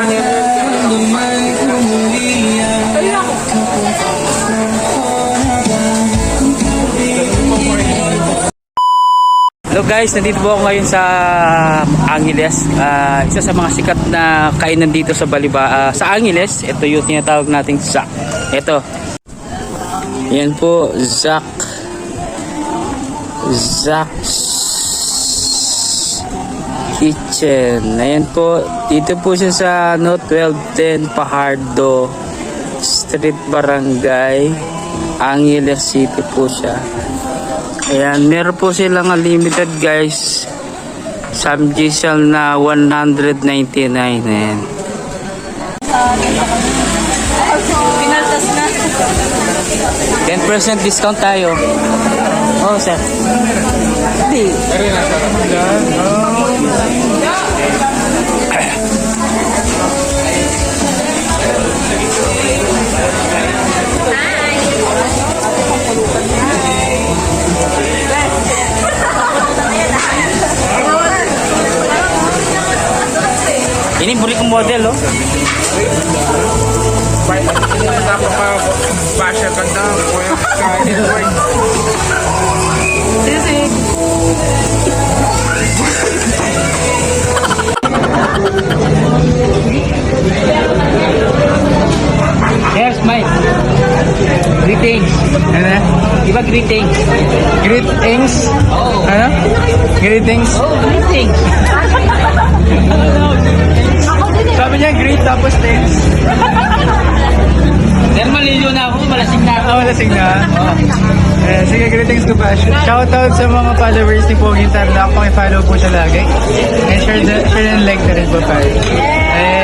Hello guys, nandito po ako ngayon sa Angeles. Ah, isa sa mga sikat na kainan dito sa Baliba, ah, sa Angeles. Ito yung tinatawag nating Zack. Ito. Yan po, Zack. Zack's Kitchen. Ayan po, dito po siya sa ano, 1210 Pajardo Street Barangay. Angeles City po siya. Ayan, meron po silang unlimited guys. Samgisal na 199. Ayan. Pinaltas na. 10% discount tayo. Oh, sir. Hindi. Ini buri kong model, oh. Napaka-basher ka na. Sisi. Yes, Mike. Greetings. Ano? Iba greetings. Greetings. Oh. Ano? Greetings. Oh, greetings. Malasing na. Ah, signa. Eh, sige, greetings to Bash. Shoutout sa mga followers ni Poging Tarlac. Paki-follow po siya lagi. And share, the, share and like na rin po tayo. Eh,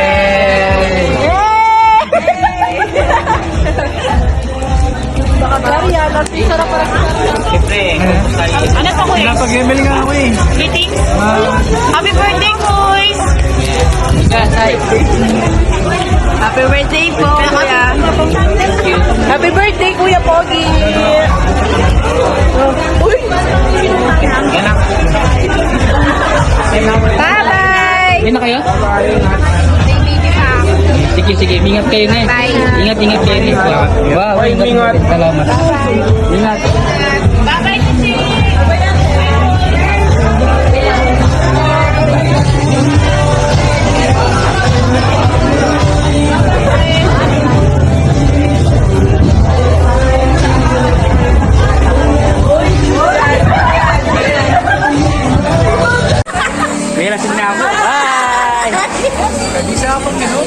Sorry ah, tapi sarap parang Siyempre. Ano pa kuya? napag-email nga ako eh. Greetings. Ah, Happy birthday, boys! Yes, hi. Yan na kayo? Sige, sige. Ingat kayo na eh. Bye. Ingat, ingat kayo na eh. Wow, ingat. Salamat. Ingat. Bye-bye, Sisi! May lasing na ako. Ako pag